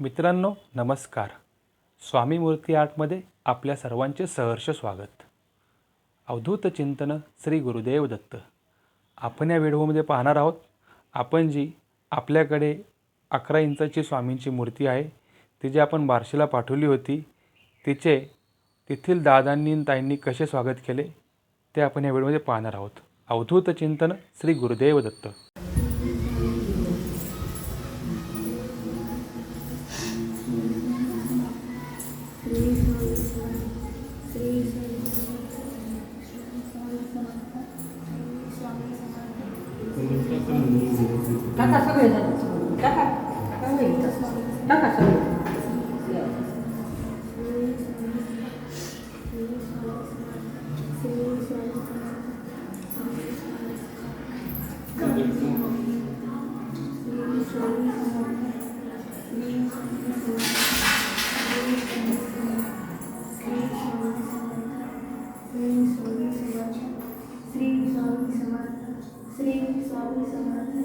मित्रांनो नमस्कार. स्वामी मूर्ती आर्टमध्ये आपल्या सर्वांचे सहर्ष स्वागत. अवधूत चिंतन श्री गुरुदेव दत्त. आपण या व्हिडिओमध्ये पाहणार आहोत आपण जी आपल्याकडे अकरा इंचाची स्वामींची मूर्ती आहे ती जी आपण बार्शीला पाठवली होती तिचे तेथील दादांनी ताईंनी कसे स्वागत केले ते आपण या व्हिडिओमध्ये पाहणार आहोत. अवधूत चिंतन श्री गुरुदेव दत्त. टाका सगळे जण टाका टाका नाही इथं. टाका सगळे श्री श्री स्वामी समर्थ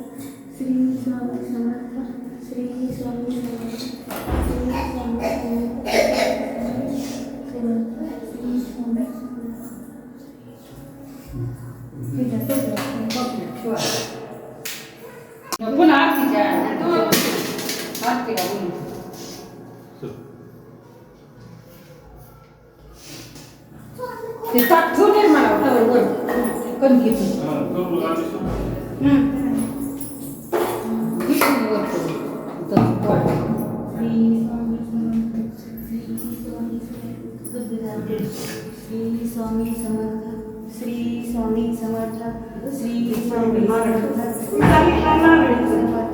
श्री स्वामी समर्थ श्री स्वामी समर्थ श्री स्वामी समर्थ. श्री स्वामी पुन्हा आरतीच्या आरतीला बोलू ते ठेवून स्वामी समर्थ. श्री स्वामी समर्थ. श्री स्वामी समर्थ. श्री स्वामी समर्थ.